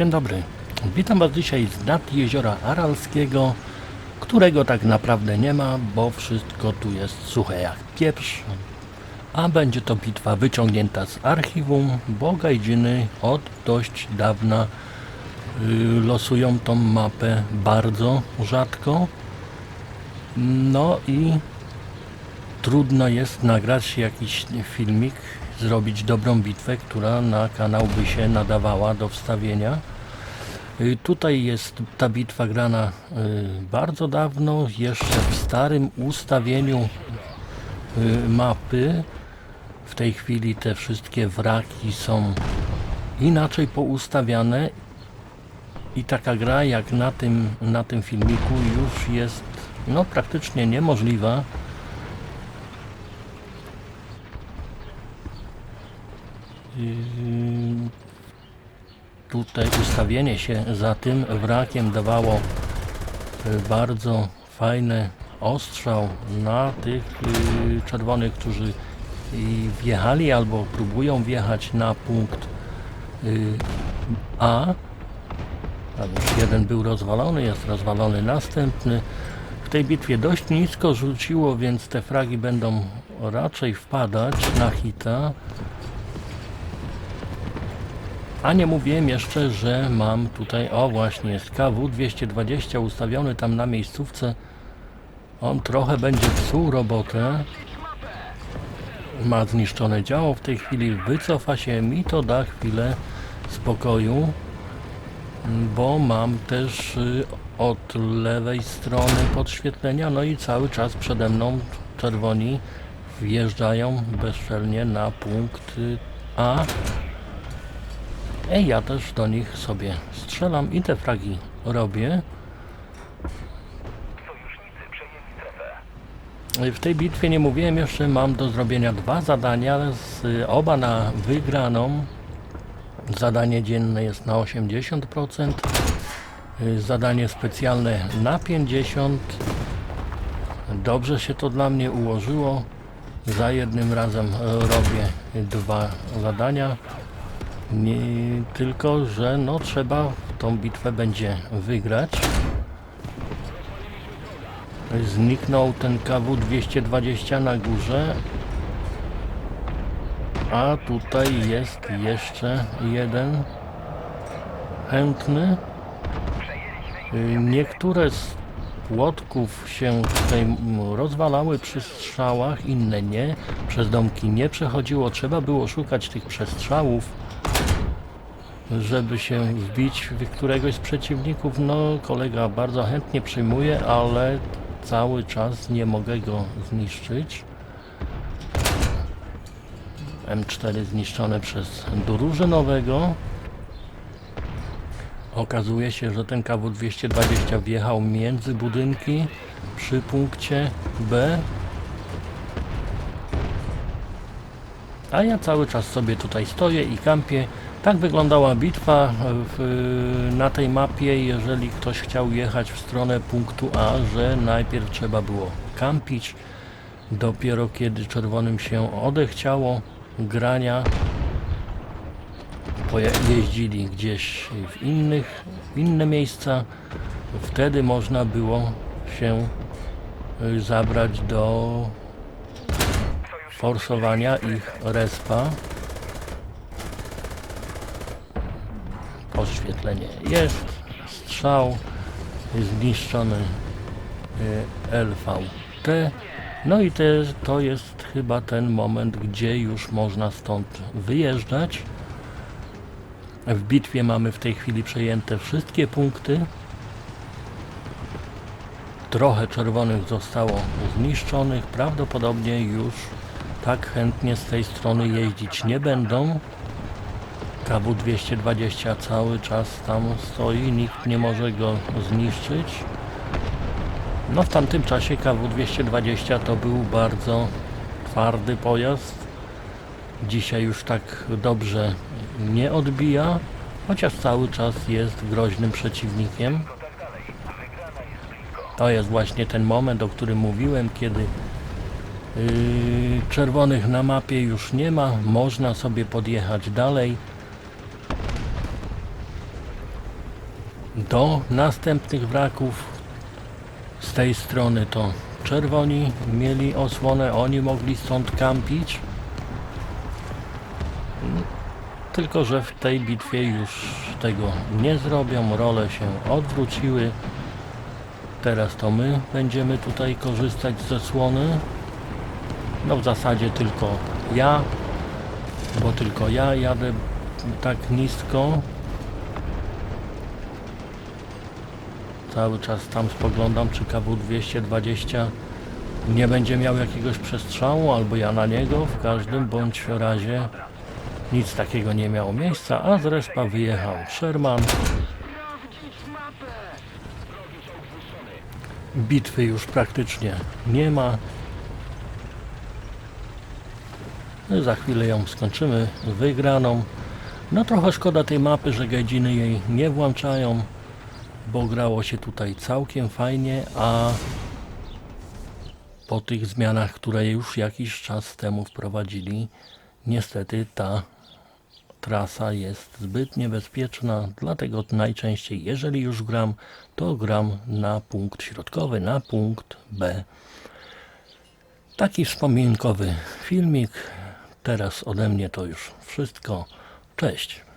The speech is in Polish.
Dzień dobry. Witam Was dzisiaj z nad jeziora Aralskiego, którego tak naprawdę nie ma, bo wszystko tu jest suche jak pieprz. A będzie to bitwa wyciągnięta z archiwum, bo gajdziny od dość dawna y, losują tą mapę bardzo rzadko. No i trudno jest nagrać jakiś filmik, zrobić dobrą bitwę, która na kanał by się nadawała do wstawienia. Y, Tutaj jest ta bitwa grana y, bardzo dawno, jeszcze w starym ustawieniu y, mapy. W tej chwili te wszystkie wraki są inaczej poustawiane i taka gra jak na tym, na tym filmiku już jest no, praktycznie niemożliwa. Tutaj ustawienie się za tym wrakiem dawało y, bardzo fajny ostrzał na tych y, czerwonych, którzy y, wjechali albo próbują wjechać na punkt y, A. Jeden był rozwalony, jest rozwalony następny. W tej bitwie dość nisko rzuciło, więc te fragi będą raczej wpadać na hita. A nie mówiłem jeszcze, że mam tutaj, o właśnie jest KW 220 ustawiony tam na miejscówce. On trochę będzie psuł robotę. Ma zniszczone działo w tej chwili, wycofa się, mi to da chwilę spokoju, bo mam też y, od lewej strony podświetlenia, no i cały czas przede mną czerwoni wjeżdżają bezczelnie na punkt y, A. Ej, ja też do nich sobie strzelam i te fragi robię. W tej bitwie nie mówiłem jeszcze, mam do zrobienia dwa zadania, z, oba na wygraną. Zadanie dzienne jest na 80%, y, zadanie specjalne na 50%. Dobrze się to dla mnie ułożyło. Za jednym razem e, robię dwa zadania. Nie, tylko, że no trzeba tą bitwę będzie wygrać. Zniknął ten KW 220 na górze. A tutaj jest jeszcze jeden chętny. Niektóre z płotków się tutaj rozwalały przy strzałach, inne nie. Przez domki nie przechodziło. Trzeba było szukać tych przestrzałów żeby się wbić w któregoś z przeciwników. No, kolega bardzo chętnie przyjmuje, ale cały czas nie mogę go zniszczyć. M4 zniszczone przez drużynowego. Okazuje się, że ten KW-220 wjechał między budynki przy punkcie B. A ja cały czas sobie tutaj stoję i kampię. Tak wyglądała bitwa w, na tej mapie, jeżeli ktoś chciał jechać w stronę punktu A, że najpierw trzeba było kampić, dopiero kiedy czerwonym się odechciało grania, jeździli gdzieś w innych, w inne miejsca, wtedy można było się y, zabrać do forsowania ich respa. Oświetlenie jest, strzał zniszczony y, LVT. No i te, to jest chyba ten moment, gdzie już można stąd wyjeżdżać. W bitwie mamy w tej chwili przejęte wszystkie punkty. Trochę czerwonych zostało zniszczonych. Prawdopodobnie już tak chętnie z tej strony jeździć nie będą. KW-220 cały czas tam stoi, nikt nie może go zniszczyć. No w tamtym czasie KW-220 to był bardzo twardy pojazd. Dzisiaj już tak dobrze nie odbija, chociaż cały czas jest groźnym przeciwnikiem. To jest właśnie ten moment, o którym mówiłem, kiedy yy, czerwonych na mapie już nie ma, można sobie podjechać dalej. Do następnych wraków z tej strony to czerwoni mieli osłonę, oni mogli stąd kampić. Tylko, że w tej bitwie już tego nie zrobią, role się odwróciły. Teraz to my będziemy tutaj korzystać ze słony. No w zasadzie tylko ja, bo tylko ja jadę tak nisko. Cały czas tam spoglądam, czy KW-220 nie będzie miał jakiegoś przestrzału, albo ja na niego. W każdym bądź razie nic takiego nie miało miejsca, a z respa wyjechał Sherman. Bitwy już praktycznie nie ma. Za chwilę ją skończymy wygraną. No trochę szkoda tej mapy, że gadziny jej nie włączają, bo grało się tutaj całkiem fajnie, a po tych zmianach, które już jakiś czas temu wprowadzili, niestety ta trasa jest zbyt niebezpieczna, dlatego najczęściej, jeżeli już gram, to gram na punkt środkowy, na punkt B. Taki wspominkowy filmik. Teraz ode mnie to już wszystko. Cześć.